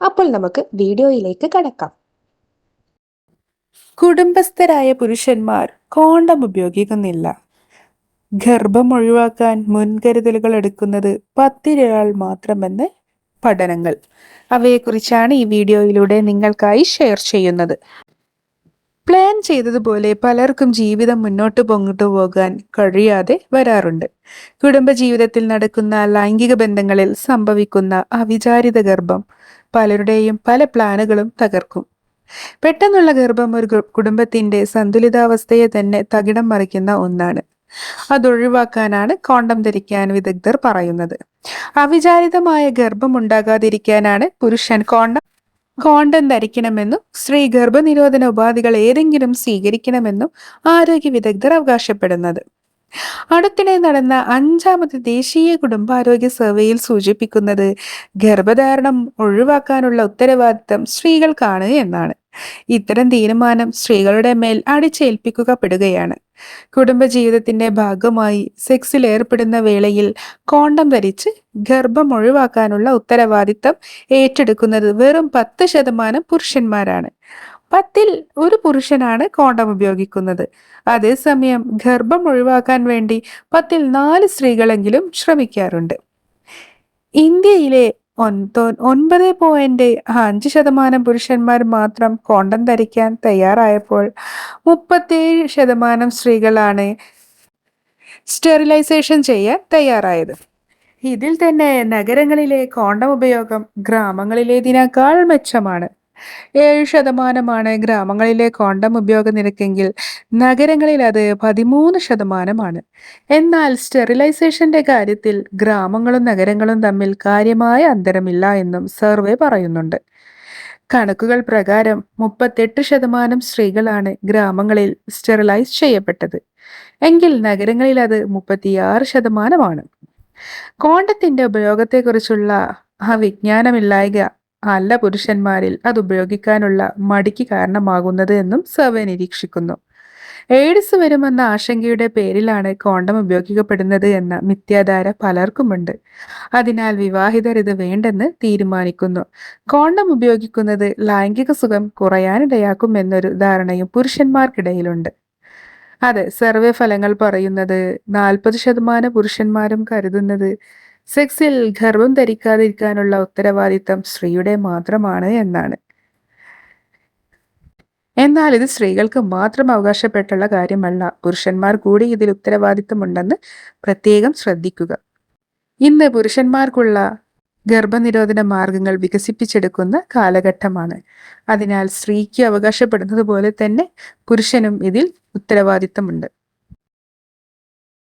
അപ്പോൾ നമുക്ക് വീഡിയോയിലേക്ക് കടക്കാം. കുടുംബസ്ഥരായ പുരുഷന്മാർ കോണ്ടം ഉപയോഗിക്കുന്നില്ല. ഗർഭം ഒഴിവാക്കാൻ മുൻകരുതലുകൾ എടുക്കുന്നത് പത്തിരയാൾ മാത്രമെന്ന് പഠനങ്ങൾ. അവയെക്കുറിച്ചാണ് ഈ വീഡിയോയിലൂടെ നിങ്ങൾക്കായി ഷെയർ ചെയ്യുന്നത്. പ്ലാൻ ചെയ്തതുപോലെ പലർക്കും ജീവിതം മുന്നോട്ട് പൊങ്ങിട്ടു പോകാൻ കഴിയാതെ വരാറുണ്ട്. കുടുംബജീവിതത്തിൽ നടക്കുന്ന ലൈംഗിക ബന്ധങ്ങളിൽ സംഭവിക്കുന്ന അവിചാരിത ഗർഭം പലരുടെയും പല പ്ലാനുകളും തകർക്കും. പെട്ടെന്നുള്ള ഗർഭം ഒരു കുടുംബത്തിന്റെ സന്തുലിതാവസ്ഥയെ തന്നെ തകിടം മറിക്കുന്ന ഒന്നാണ്. അതൊഴിവാക്കാനാണ് കോണ്ടം ധരിക്കാൻ വിദഗ്ധർ പറയുന്നത്. അവിചാരിതമായ ഗർഭം ഉണ്ടാകാതിരിക്കാനാണ് പുരുഷൻ കോണ്ടം കോണ്ടം ധരിക്കണമെന്നും സ്ത്രീ ഗർഭനിരോധന ഉപാധികൾ ഏതെങ്കിലും സ്വീകരിക്കണമെന്നും ആരോഗ്യ വിദഗ്ധർ അവകാശപ്പെടുന്നത്. അടുത്തിടെ നടന്ന അഞ്ചാമത് ദേശീയ കുടുംബാരോഗ്യ സർവേയിൽ സൂചിപ്പിക്കുന്നത് ഗർഭധാരണം ഒഴിവാക്കാനുള്ള ഉത്തരവാദിത്തം സ്ത്രീകൾക്കാണ് എന്നാണ്. ഇത്തരം തീരുമാനം സ്ത്രീകളുടെ മേൽ അടിച്ചേൽപ്പിക്കപ്പെടുകയാണ്. കുടുംബജീവിതത്തിന്റെ ഭാഗമായി സെക്സിൽ ഏർപ്പെടുന്ന വേളയിൽ കോണ്ടം ധരിച്ച് ഗർഭം ഒഴിവാക്കാനുള്ള ഉത്തരവാദിത്തം ഏറ്റെടുക്കുന്നത് വെറും പത്ത് ശതമാനം പുരുഷന്മാരാണ്. പത്തിൽ ഒരു പുരുഷനാണ് കോണ്ടം ഉപയോഗിക്കുന്നത്. അതേസമയം ഗർഭം ഒഴിവാക്കാൻ വേണ്ടി പത്തിൽ നാല് സ്ത്രീകളെങ്കിലും ശ്രമിക്കാറുണ്ട്. ഇന്ത്യയിലെ ഒൻപത് പോയിന്റ് അഞ്ച് ശതമാനം പുരുഷന്മാർ മാത്രം കോണ്ടം ധരിക്കാൻ തയ്യാറായപ്പോൾ മുപ്പത്തേഴ് ശതമാനം സ്ത്രീകളാണ് സ്റ്റെറിലൈസേഷൻ ചെയ്യാൻ തയ്യാറായത്. ഇതിൽ തന്നെ നഗരങ്ങളിലെ കോണ്ടം ഉപയോഗം ഗ്രാമങ്ങളിലേതിനേക്കാൾ മെച്ചമാണ്. ഏഴ് ശതമാനമാണ് ഗ്രാമങ്ങളിലെ കോണ്ടം ഉപയോഗ നിരക്കെങ്കിൽ നഗരങ്ങളിൽ അത് പതിമൂന്ന് ശതമാനമാണ്. എന്നാൽ സ്റ്റെറിലൈസേഷന്റെ കാര്യത്തിൽ ഗ്രാമങ്ങളും നഗരങ്ങളും തമ്മിൽ കാര്യമായ അന്തരമില്ല എന്നും സർവേ പറയുന്നുണ്ട്. കണക്കുകൾ പ്രകാരം മുപ്പത്തെട്ട് ശതമാനം സ്ത്രീകളാണ് ഗ്രാമങ്ങളിൽ സ്റ്റെറിലൈസ് ചെയ്യപ്പെട്ടത്. എങ്കിൽ നഗരങ്ങളിൽ അത് മുപ്പത്തിയാറ് ശതമാനമാണ്. കോണ്ടത്തിന്റെ ഉപയോഗത്തെക്കുറിച്ചുള്ള ആ വിജ്ഞാനമില്ലായക അല്ല പുരുഷന്മാരിൽ അത് ഉപയോഗിക്കാനുള്ള മടിക്ക് കാരണമാകുന്നത് എന്നും സർവേ നിരീക്ഷിക്കുന്നു. എയ്ഡ്സ് വരുമെന്ന ആശങ്കയുടെ പേരിലാണ് കോണ്ടം ഉപയോഗിക്കപ്പെടുന്നത് എന്ന മിഥ്യാധാര പലർക്കുമുണ്ട്. അതിനാൽ വിവാഹിതർ ഇത് വേണ്ടെന്ന് തീരുമാനിക്കുന്നു. കോണ്ടം ഉപയോഗിക്കുന്നത് ലൈംഗിക സുഖം കുറയാനിടയാക്കും എന്നൊരു ധാരണയും പുരുഷന്മാർക്കിടയിലുണ്ട്. അതെ സർവേ ഫലങ്ങൾ പറയുന്നത് നാൽപ്പത് ശതമാനം പുരുഷന്മാരും കരുതുന്നത് സെക്സിൽ ഗർഭം ധരിക്കാതിരിക്കാനുള്ള ഉത്തരവാദിത്തം സ്ത്രീയുടെ മാത്രമാണ് എന്നാണ്. എന്നാൽ ഇത് സ്ത്രീകൾക്ക് മാത്രം അവകാശപ്പെട്ടുള്ള കാര്യമല്ല. പുരുഷന്മാർ കൂടി ഇതിൽ ഉത്തരവാദിത്തമുണ്ടെന്ന് പ്രത്യേകം ശ്രദ്ധിക്കുക. ഇന്ന് പുരുഷന്മാർക്കുള്ള ഗർഭനിരോധന മാർഗങ്ങൾ വികസിപ്പിച്ചെടുക്കുന്ന കാലഘട്ടമാണ്. അതിനാൽ സ്ത്രീക്ക് അവകാശപ്പെടുന്നത് പോലെ തന്നെ പുരുഷനും ഇതിൽ ഉത്തരവാദിത്തമുണ്ട്.